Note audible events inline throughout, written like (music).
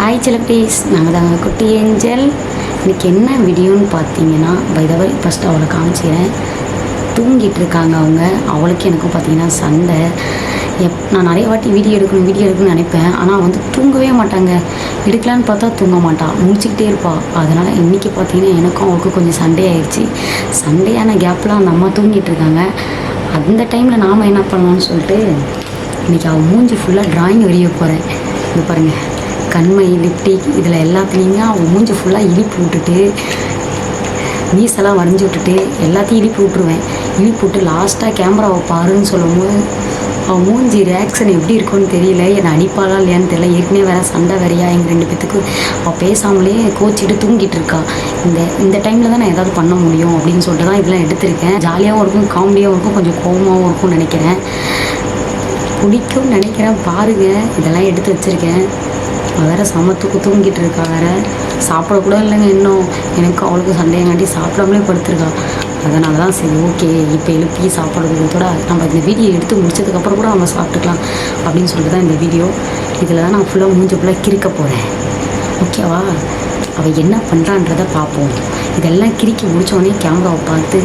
Hi சிலப்பீஸ் நாங்கள் தாங்க குட்டி ஏஞ்சல். இன்றைக்கி என்ன வீடியோன்னு பார்த்தீங்கன்னா பைதவை ஃபஸ்ட்டு அவளை காமிச்சிக்கிறேன். தூங்கிட்டு இருக்காங்க அவங்க. அவளுக்கு எனக்கும் பார்த்தீங்கன்னா சண்டை. எப் நான் நிறைய வாட்டி வீடியோ எடுக்கணும் வீடியோ எடுக்கணும்னு நினைப்பேன். ஆனால் வந்து தூங்கவே மாட்டாங்க. எடுக்கலான்னு பார்த்தா தூங்க மாட்டாள் முடிச்சுக்கிட்டே இருப்பாள் அதனால் இன்றைக்கி பார்த்தீங்கன்னா எனக்கும் அவளுக்கும் கொஞ்சம் சண்டே ஆயிடுச்சு சண்டையான கேப்பில் அந்த அம்மா தூங்கிட்டு இருக்காங்க அந்த டைமில் நாம் என்ன பண்ணலாம்னு சொல்லிட்டு இன்றைக்கி அவள் மூஞ்சி ஃபுல்லாக ட்ராயிங் வரைய போகிறேன் இது பாருங்கள் கண்மை லிப்டிக் இதில் எல்லாத்துலேயுமே அவள் மூஞ்சி ஃபுல்லாக இடிப்பு விட்டுட்டு மீசெல்லாம் வரைஞ்சி விட்டுட்டு எல்லாத்தையும் இடிப்பு விட்ருவேன் இடிப்பு விட்டு லாஸ்ட்டாக கேமராவை பாருன்னு சொல்லும்போது அவள் மூஞ்சி ரியாக்ஷன் எப்படி இருக்கும்னு தெரியல. என்னை அடிப்பாளா இல்லையான்னு தெரியல. ஏற்கனவே வேறு சண்டை வரையா எங்கள் ரெண்டு பேத்துக்கு. அவள் பேசாமலே கோச்சிட்டு தூங்கிட்டு இருக்கா. இந்த இந்த டைமில் தான் நான் ஏதாவது பண்ண முடியும் அப்படின்னு சொல்லிட்டு தான் இதெல்லாம் எடுத்திருக்கேன். ஜாலியாகவும் இருக்கும் காமெடியாகவும் இருக்கும் கொஞ்சம் கோவமாகவும் இருக்கும்னு நினைக்கிறேன். பிடிக்கும்னு நினைக்கிறேன். பாருங்கள் இதெல்லாம் எடுத்து வச்சுருக்கேன். அவள் வேற சமத்துக்கு தூங்கிட்டு இருக்கா வேற. சாப்பிடக்கூட இல்லைங்க இன்னும். எனக்கு அவளுக்கு சண்டையங்காட்டி சாப்பிடாமலே படுத்துருக்கா. அதனால தான் சரி ஓகே இப்போ எழுப்பி சாப்பிட்றதுக்கூட நம்ம இந்த வீடியோ எடுத்து முடிச்சதுக்கப்புறம் கூட நம்ம சாப்பிட்டுக்கலாம் அப்படின்னு சொல்லிட்டு தான் இந்த வீடியோ இதில் தான் நான் ஃபுல்லாக மூஞ்சி ஃபுல்லாக கிரிக்க போகிறேன் ஓகேவா அவள் என்ன பண்ணுறான்றதை பார்ப்போம். இதெல்லாம் கிறுக்கி முடித்தோடனே கேமராவை பார்த்து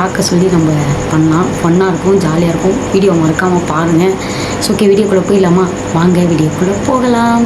பார்க்க சொல்லி நம்ம பண்ணலாம். ஃபன்னாக இருக்கும் ஜாலியாக இருக்கும். வீடியோ மறக்காமல் பாருங்கள் ஸோ ஓகே வீடியோக்குள்ளே போயிடலாமா? வாங்க வீடியோக்குள்ளே போகலாம்.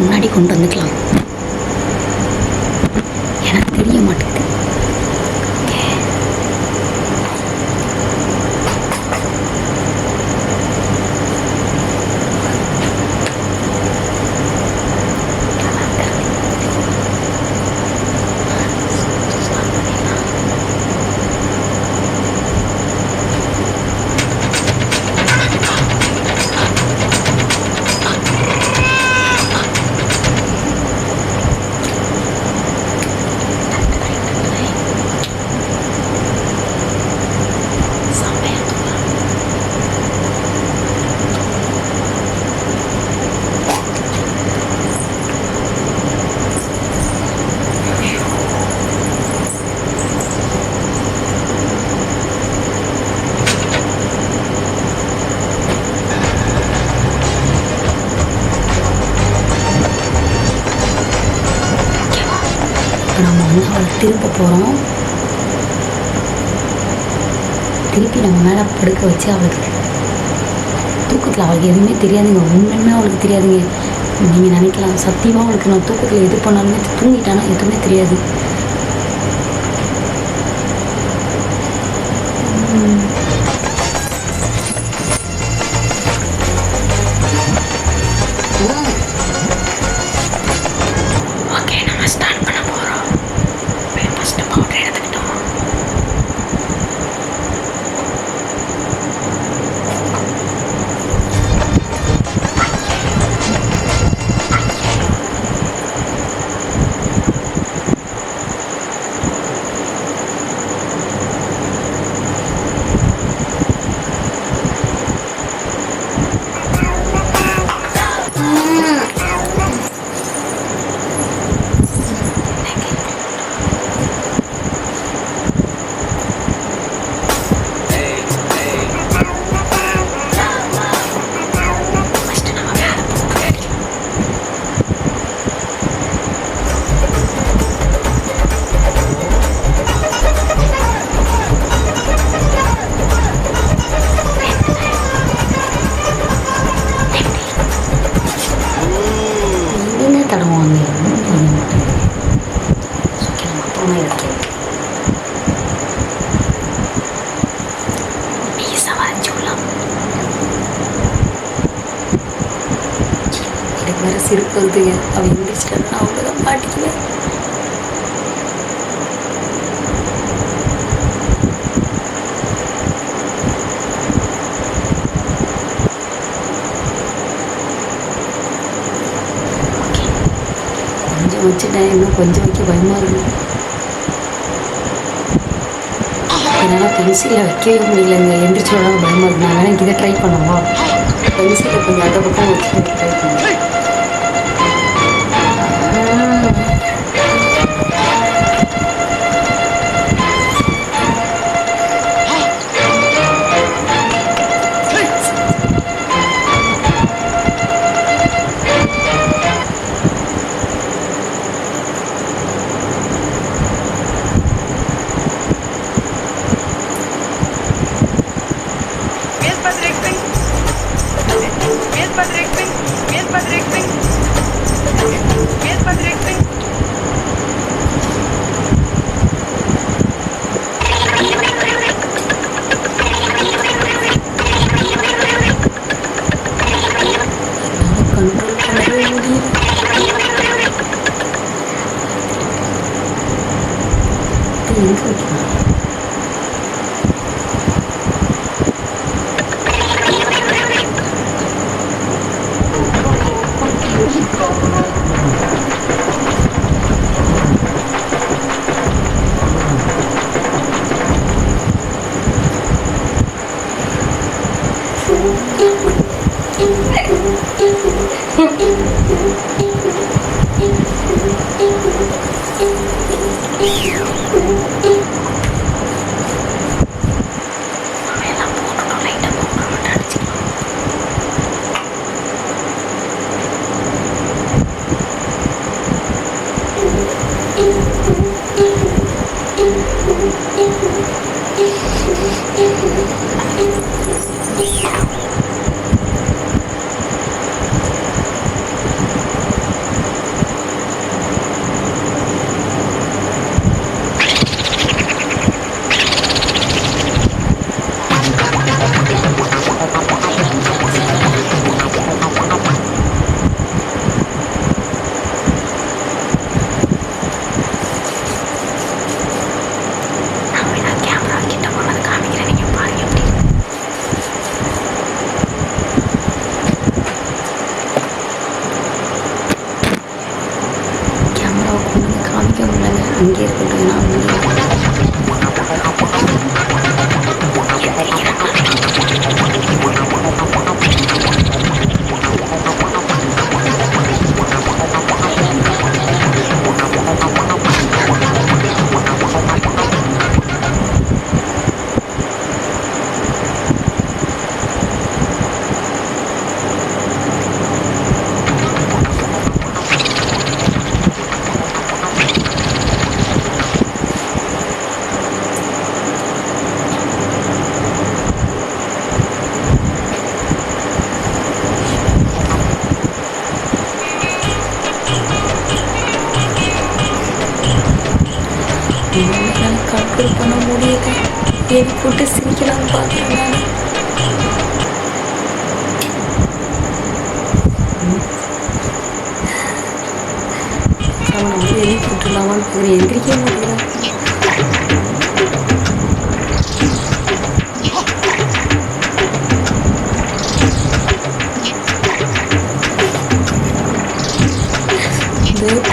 முன்னாடி கொண்டு வந்துக்கலாம். போகிறோம் திருப்பி நம்ம மேலே படுக்க வச்சு அவளுக்கு தூக்கத்தில் அவளுக்கு எதுவுமே தெரியாதுங்க. உண்மையுமே அவளுக்கு தெரியாதுங்க. நீங்கள் நினைக்கலாம் சத்தியமாக அவளுக்கு நான் தூக்கத்தில் எது பண்ணாலுமே தூங்கிட்டானா எதுவுமே தெரியாது. எனக்கு வேறு சிரிப்பு வருதுங்க அவள் எந்திரிச்சிட்டான்னா அவங்க தான் மாட்டிக்குவேன் கொஞ்சம் வச்சுட்டேன். இன்னும் கொஞ்சம் வைக்க பயமாக இருக்கு. என்னால் பென்சில வைக்கவே முடியலங்க. எந்திரிச்சோட பயமாக இருக்கு. நான் வேணால் இதை ட்ரை பண்ணுவோம் பென்சிலில் கொஞ்சம் அந்த பக்கம் வச்சு ட்ரை பண்ணுவோம் 您客气。தேவி போட்டு சிரிக்கலாம்னு பார்க்குறேன் நான் அவனை வந்து வெளியே போகிறேன் எந்திரிக்கவே மாட்டேங்கிறான்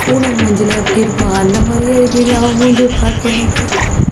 பூனை மூஞ்சில் எப்படி இருப்பான் அந்த மாதிரியே இருக்கு பார்க்க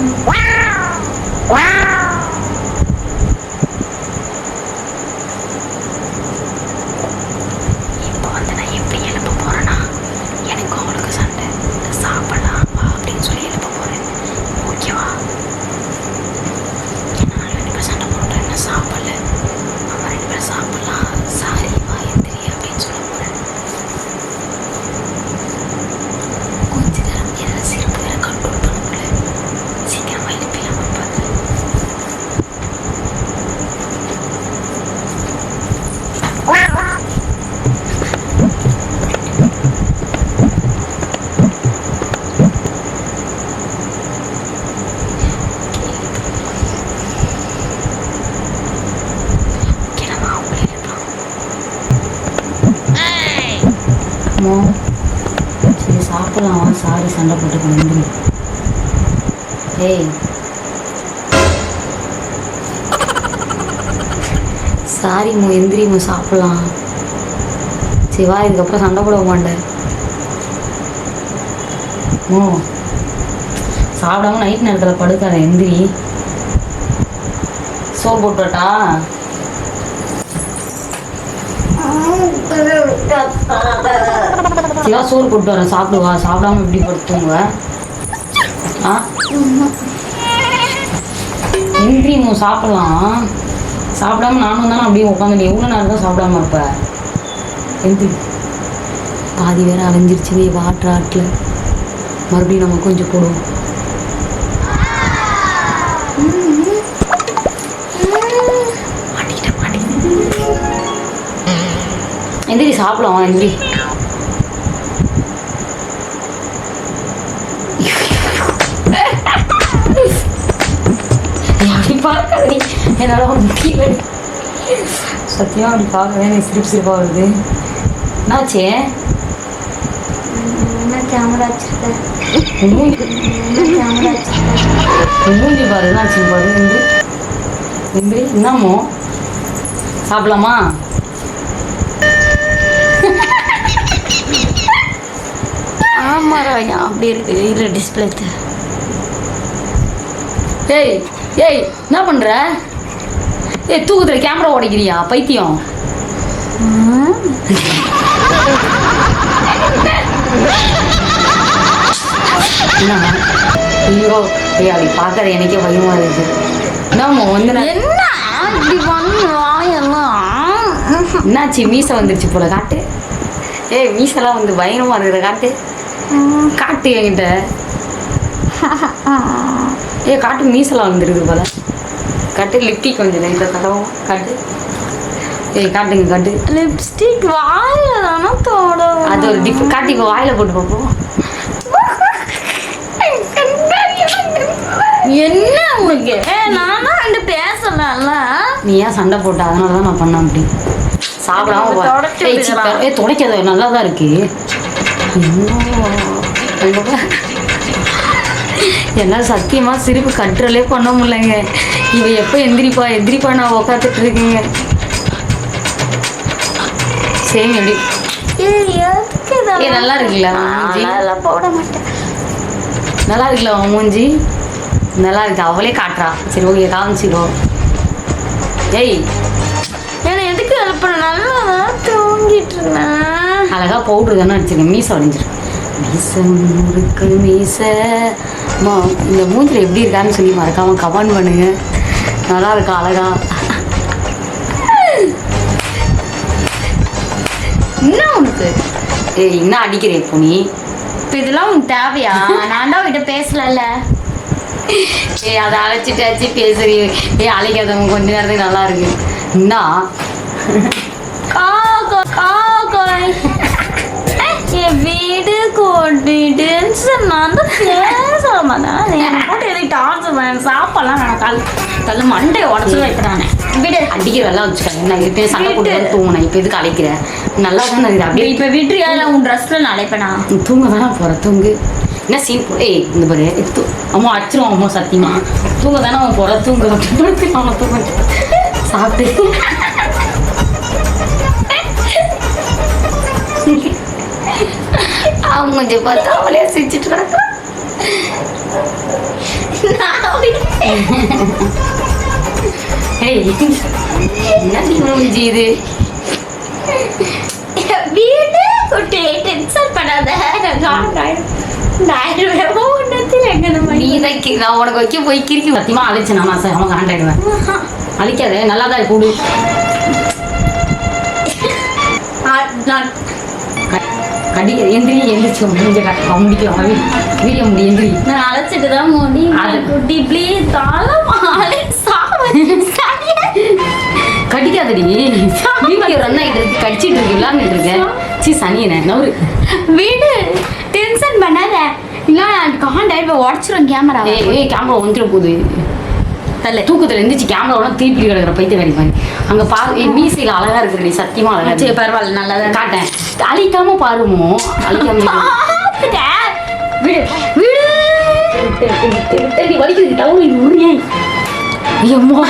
Wow! Wow! எந்திரிமோ சாப்பிடலாம். சரி வா இதுக்கப்புறம் சண்டை போட மாட்டேன். மோ சாப்பிடாம நைட் நேரத்தில் படுக்காத எந்திரி. சோறு போட்டுட்டா சிவா சோறு போட்டு வரேன் சாப்பிடுவா சாப்பிடாம எப்படி படுத்துங்க? ஆ? எந்திரிமோ சாப்பிடலாம். சாப்பிடாம நானும் தானே அப்படியே உட்காந்து எவ்வளோ நேரம் தான் சாப்பிடாம இருப்ப? எந்திரி பாதி வேற அலைஞ்சிருச்சு நீ வாட்டர் ஆட்டில் மறுபடியும் நம்ம கொஞ்சம் போடுவோம். எந்திரி சாப்பிடலாம் எந்திரி. என்னால் ஒரு முடியல சத்தியமாக அப்படி பார்க்கவே எனக்கு சிரிப்பு சிரிப்பாக வருது என்னாச்சே கேமரா வச்சிருக்கேன் கேமரா வச்சிருக்கேன் மூஞ்சி பாரு என்னாச்சு பாரு எந்திரி எந்திரி என்னமோ சாப்பிடலாமா ஆமாம் அப்படி இருக்கு இல்லை டிஸ்பிளே ஏய் ஏய் என்ன பண்ணுற ஏய் தூக்கத்துல கேமரா உடைக்கிறியா பைத்தியம். ஐயோ ஏய் அப்படி பார்க்கற எனக்கே பயமா இருக்கு. என்னமோ வந்து என்ன? இப்படி பண்ணி எல்லாம் என்னாச்சு மீசை வந்துருச்சு போல காட்டு. ஏய் மீசெல்லாம் வந்து பயங்கரமா இருக்கிற காட்டு. காட்டு என்கிட்ட. ஏ காட்டு மீசெல்லாம் வந்துருக்குது போல. காட்டு லிப்டிக் கொஞ்சம் லைட்டாக தடவும் காட்டு. ஏய் காட்டுங்க காட்டு. லிப்ஸ்டிக் வாயில தானே தோட அது ஒரு டிஃப் காட்டு இப்போ வாயில போட்டு பார்ப்போம் என்ன உனக்கு? நான் தான் ரெண்டு பேசலாம்ல நீ ஏன் சண்டை போட்ட? அதனால தான் நான் பண்ணேன் அப்படி. சாப்பிடாம. ஏய் துடைக்காத நல்லா தான் இருக்கு. என்னால் சத்தியமா சிரிப்பு கண்ட்ரோலே பண்ண முடியலங்க. இவ எப்போ எந்திரிப்பா? எந்திரிப்பா நான் உக்காந்துட்டு இருக்கேங்க. சரி எப்படி? நல்லா இருக்குல்ல போட மாட்டேன். நல்லா இருக்குல்ல உன் மூஞ்சி? நல்லா இருக்கு அவளே காட்டுறா. சரி ஓகே காமிச்சிக்கோ ஏய். ஏன்னா எதுக்கு எழுப்புற நல்லா தூங்கிட்டு இருந்தேன். அழகா பவுட்ரு தானே அடிச்சிருக்கேன் மீசை அடிஞ்சிருக்கு மீசை முறுக்கு மீசை மா இந்த மூஞ்சில் எப்படி இருக்கான்னு சொல்லி மறக்காம கமெண்ட் பண்ணுங்க. நல்லா இருக்கா அழகா? என்ன உனக்கு? ஏய் என்ன அடிக்கிற இப்போ நீ? இப்போ இதெல்லாம் உனக்கு தேவையா? நான் தான் உன்கிட்ட பேசலல்ல. ஏய் அதை அழைச்சிட்டு அழைச்சி பேசுறீ. ஏய் அழைக்காதவங்க கொஞ்ச நேரத்துக்கு நல்லா இருக்கு. என்ன காக்கா காக்காய். என் வீடு கொட்டிடுன்னு நான் தான் பேச மாட்டேன் என்னை போட்டு எதுக்கு டார்ச்சர் பண்ண சாப்பாடலாம் வேணாம் கல் கல் மண்டை உடச்சு வைக்கிறானே விடு. அடிக்கிற வெள்ளம் வச்சுக்காங்க நான் இப்போ சண்டை போட்டு தூங்கினேன் இப்போ எதுக்கு அழைக்கிறேன் நல்லா தானே இருக்குது. அப்படியே இப்போ விட்டுறியா இல்லை உன் ட்ரெஸ்ல நான் அழைப்பேனா? தூங்க போகிற தூங்கு. என்ன சீன் போ ஏய் இந்த பாரு. தூ அம்மா அடிச்சிரும் அம்மா சத்தியமா. தூங்க தானே அவன் போகிற தூங்க. அப்படின்னு அவனை தூங்க சாப்பிட்டு (laughs) அவன் கொஞ்சம் பார்த்து அவளே சிரிச்சிட்டு. ஏய் என்ன நீ மூஞ்சி இது? வீடு கொட்டி டென்ஷன் பண்ணாத நான் உனக்கு வைக்க போய் கிறுக்கி சத்தியமா அழைச்சு நான் சார் அவன் காண்டாயிடுவேன். அழிக்காத நல்லா தான் கூடு. நான் கடி எந்திரி எந்திரிச்சு முடிஞ்ச அவன் முடிக்கலாம் வீடியோ முடி எந்திரி. நான் அழைச்சிட்டு தான் முடியும் அது- குட்டி ப்ளீஸ் சாவு கடிக்காதடி. வீடியோ ரன் ஆகிட்டு இருக்கு கடிச்சிட்டு இருக்கு விளாண்டுட்டு இருக்கேன் சி சனியனே நவரு வீடு. டென்ஷன் பண்ணாத. இல்லை நான் காண்டாய் போய் உடச்சிரும் கேமரா ஏய் ஏய் கேமரா வந்துட போகுது. தலை தூக்கத்துல எந்திரிச்சு கேமராவோட திருப்பி கிடக்குற பைத்திய வேலை பாரு அங்க பா ஏய், மீசையில அழகா இருக்குடி சத்தியமா அழகா சரி பரவாயில்ல நல்லா தான் காட்டேன். அழிக்காம பாருமோ? அழிக்காம விடு. விடு. வலிக்குது டவுன் உரியேன் ஐயம்மா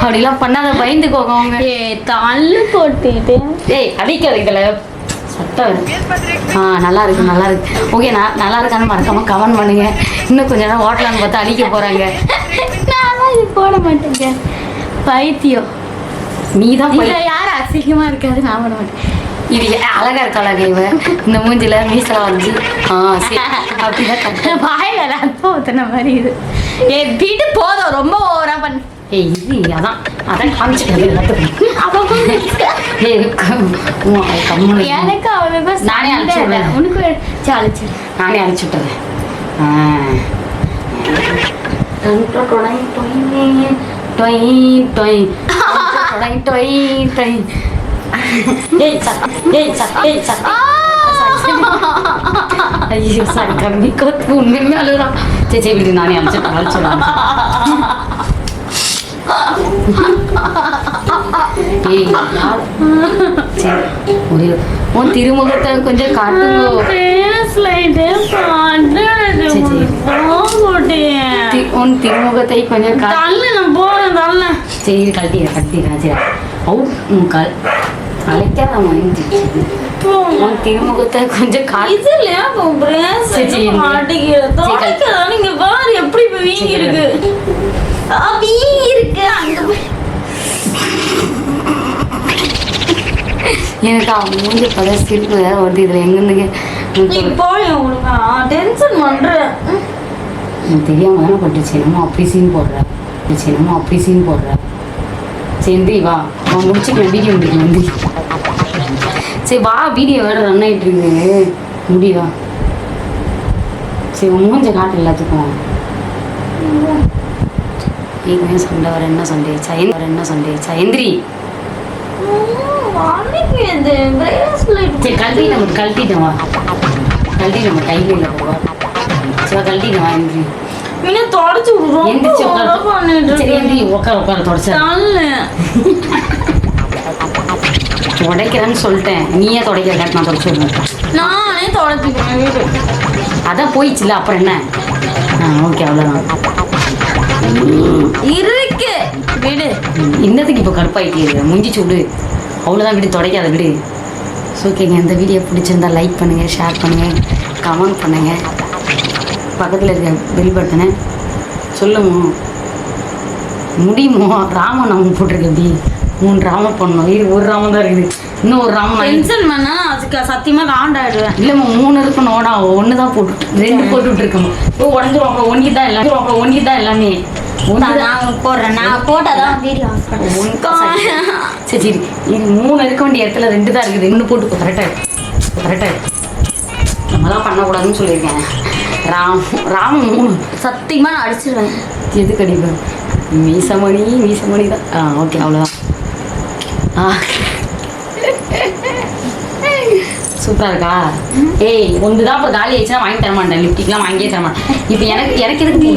அப்படிலாம் பண்ணாத பயந்துக்கோங்க. ஏ தள்ளு கொட்டிட்டேன் ஏய் அடிக்காத ஆ நல்லா இருக்கு நல்லா இருக்கு. ஓகே நான் நல்லா இருக்கான்னு மறக்காம கமெண்ட் பண்ணுங்க. இன்னும் கொஞ்ச நேரம் ஓட்டலான்னு பார்த்தா அடிக்க போறாங்க. நான் இது போட மாட்டேங்க. பைத்தியம். நீ தான் இதுல யார் அசிங்கமா இருக்காது நான் போட மாட்டேன். இது அழகா இருக்காளா இவ? இந்த மூஞ்சில மீசல வந்து. ஆ சரி. அப்படிதான் வாயில ரத்தம் ஊத்துன மாதிரி இது. வீட்டு போதும். ரொம்ப ஓவரா பண்ணு. ஏய் இது அதான் அதான் காமிச்சிட்டு எல்லாத்துக்கும் அப்ப ஏய் கம்- உம், அது கம்முனு இரு. எனக்கு அவனுக்கு நானே அனுப்பிச்சு விடுறேன். உனக்கு சாலிச்சு நானே சத்தம். ஐயோ சாரி கம்மி கொத்து உண்மையுமே அழுகுறான் சரி சரி விடு நானே? சரி ஒரு உன் திருமுகத்தை கொஞ்சம் காட்டுங்க. உன் திருமுகத்தை கொஞ்சம் சரி கழட்டிடுறேன் கழட்டிடுறேன் சரி அவு உன் கல் அழைக்காத உன் திருமுகத்தை கொஞ்சம் காட்டு இதுலயா பிரேஸ் சரி, சரி. மாட்டிக்கிற துடைக்கிறதா நீங்க பாரு எப்படி வீங்கி. இருக்கு வீங்கி எனக்கு அவன் மூஞ்சி பல சிரிப்பு வருது. இதில். எனக்கு தெரியாம தானே பட்டுச்சு என்னமோ அப்படி சீன் போடுற. என்னமோ அப்படி சீன் போடுற. சரி எந்திரி வா. அவன் முடிச்சுக்கலாம் வீடியோ முடிக்கும் எந்திரி சரி வா வீடியோ வேறு ரன் ஆகிட்டு இருக்குது. முடி வா. சரி மூஞ்ச காட்டு எல்லாத்துக்கும். ஏற்கனவே சண்டை வர என்ன சண்டை ஆச்சா வர என்ன சண்டை ஆச்சா சரி கழட்டி நம்ம கழட்டிட்டோம் வா. கழட்டி நம்ம கையில் இல்லை வா. சரி கழட்டிட்டோம் வா எந்திரி. எந்திரி இருக்க. உட்கார உட்கார தொடச்சா. தள்ளு. துடைக்கிறேன்னு சொல்லிட்டேன். நீயே துடைக்கிற காட்டு நான் தொடச்சு நானே தொடச்சுக்கிறேன் அதான் போயிடுச்சுல அப்புறம் என்ன? ஆ ஓகே அவ்வளோதான் இருக்கு. விடு. இன்னத்துக்கு இப்போ கடுப்பாயிட்டே முஞ்சிச்சு விடு. அவ்வளோதான் விடு துடைக்காத விடு. ஸோ ஓகேங்க இந்த வீடியோ பிடிச்சிருந்தா லைக் பண்ணுங்கள் ஷேர் பண்ணுங்கள் கமெண்ட் பண்ணுங்கள் பக்கத்தில் இருக்க பெல் பட்டனை சொல்லுமோ முடியுமோ? ராமன் அவங்க போட்டிருக்க எப்படி மூணு ராமம் பண்ணணும் இது ஒரு ராமம் தான் இருக்குது. இன்னும் ஒரு ராமம் டென்ஷன் பண்ணா அதுக்கு சத்தியமா காண்டாயிடுவேன் இல்லைம்மா மூணு இருக்கணும் ஒன்று தான் போட்டு ரெண்டு போட்டுட்டு இருக்கணும். இப்போ உடஞ்சிரும் அப்புறம் ஒன்றி தான் எல்லாமே அப்புறம் ஒன்றி தான் எல்லாமே. நான் போடுறேன். நான் போட்டாதான் வீடியோ சரி சரி. இது மூணு இருக்க வேண்டிய இடத்துல ரெண்டு தான் இருக்குது. இன்னும் போட்டு கரெக்டாக கரெக்டாக நம்மலாம் பண்ணக்கூடாதுன்னு சொல்லியிருக்கேன். ராம் ராம மூணு. சத்தியமா நான் அடிச்சிருவேன். எது கடிப்பேன் மீசமணி மீசமணி தான் ஆ ஓகே அவ்வளோதான் ஆ சூப்பராக இருக்கா? ஏய் ஒன்று தான் இப்போ காலி ஆயிடுச்சுன்னா வாங்கி தர மாட்டேன். லிப்டிக்லாம் வாங்கியே தர மாட்டேன். இப்போ எனக்கு எனக்கு எதுக்கு நீ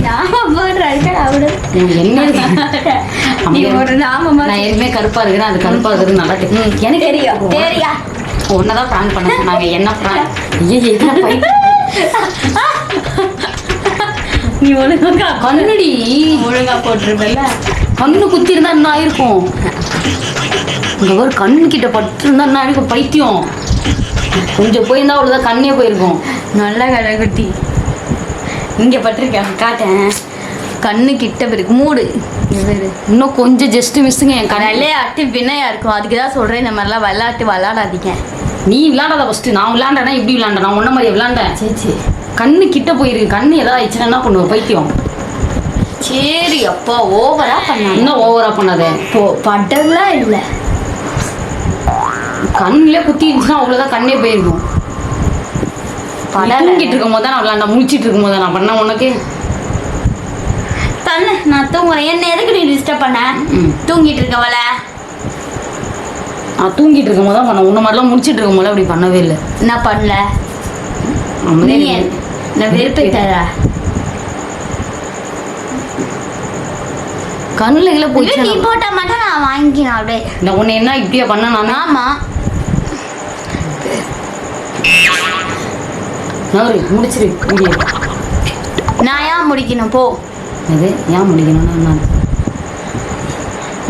நாம நான் எதுவுமே கருப்பா இருக்கிறேன். அது கருப்பா இருக்கிறது நல்லா எனக்கு தெரியும். தெரியா? ஒன்னதான் பிராங்க் பண்ண சொன்னாங்க. (laughs) என்ன பிராங்க் ஐயோ என்ன பைத்தியம். நீ ஒழுங்கா கண்ணுடி. ஒழுங்கா போட்டிருப்பல கண்ணு குத்தி இருந்தா என்ன ஆயிருக்கும்? இங்க ஒரு கண்ணு கிட்ட பட்டு இருந்தா என்ன ஆயிருக்கும்? பைத்தியம். கொஞ்சம் போயிருந்தா அவ்வளவுதான் கண்ணே போயிருக்கும். நல்ல கடைக்குட்டி இங்க பட்டிருக்கேன் காட்டேன். கண்ணு கிட்ட இருக்கு மூடு. இன்னும் கொஞ்சம் ஜஸ்ட் மிஸ்ஸுங்க என் கண்ணே. விளையாட்டு வினையா இருக்கும். அதுக்கு தான் சொல்றேன் இந்த மாதிரிலாம் விளையாட்டு விளையாடாதீங்க. நீ விளையாடாத ஃபர்ஸ்ட் நான் விளையாண்டேனா இப்படி விளையாண்டேன்? நான் உன்ன மாதிரி விளையாண்டேன். சரி சரி. கண்ணு கிட்ட போயிருக்கு. கண்ணு ஏதாவது ஆயிடுச்சுன்னா என்ன பண்ணுவோம் பைத்தியம். சரி அப்பா ஓவரா பண்ணாங்க இன்னும் ஓவரா பண்ணாத? போ பட்டம்லாம் இல்லை. கண்ணுல குத்தி இருந்துச்சுன்னா அவ்வளவுதான் கண்ணே போயிருக்கும். தூங்கிட்டு இருக்கும் போது தான் நான் விளையாண்டேன் முடிச்சிட்டு இருக்கும் போது நான் பண்ண உனக்கு. தண்ணு நான் தூங்குறேன். என்ன எதுக்கு நீ டிஸ்டர்ப் பண்ண. தூங்கிட்டு இருக்கவள நான் தூங்கிட்டு இருக்கும் போது தான் பண்ணேன். உன்ன மாதிரிலாம் முடிச்சிட்டு இருக்கும் போது அப்படி பண்ணவே இல்லை. நான் பண்ணல. நான் வெறுப்பிட்டல கண்ணுல கீழே போயிடுச்சு. நீ போட்டா மட்டும் நான் வாங்கிக்கிறேன் அப்படியே. நான் உன்னை என்ன இப்படியா பண்ண நான்? ஆமா. நவரு முடிச்சிரு வீடியோ நான் ஏன் முடிக்கணும்? போ. இது ஏன் முடிக்கணும்னா நான்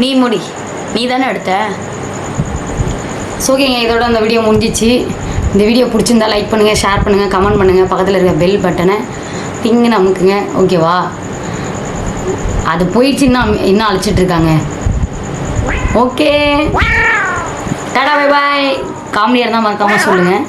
நீ முடி. நீ தானே எடுத்த? ஓகேங்க இதோட அந்த வீடியோ முடிஞ்சிச்சு. இந்த வீடியோ பிடிச்சிருந்தா லைக் பண்ணுங்கள் ஷேர் பண்ணுங்கள் கமெண்ட் பண்ணுங்கள் பக்கத்தில் இருக்க பெல் பட்டனை டிங்குன்னு அமுக்குங்க. ஓகேவா அது போயிடுச்சு இன்னும் இன்னும் அழைச்சிட்டு இருக்காங்க. ஓகே டாடா பை பாய் காமெடியாக இருந்தால் மறக்காமல் சொல்லுங்கள்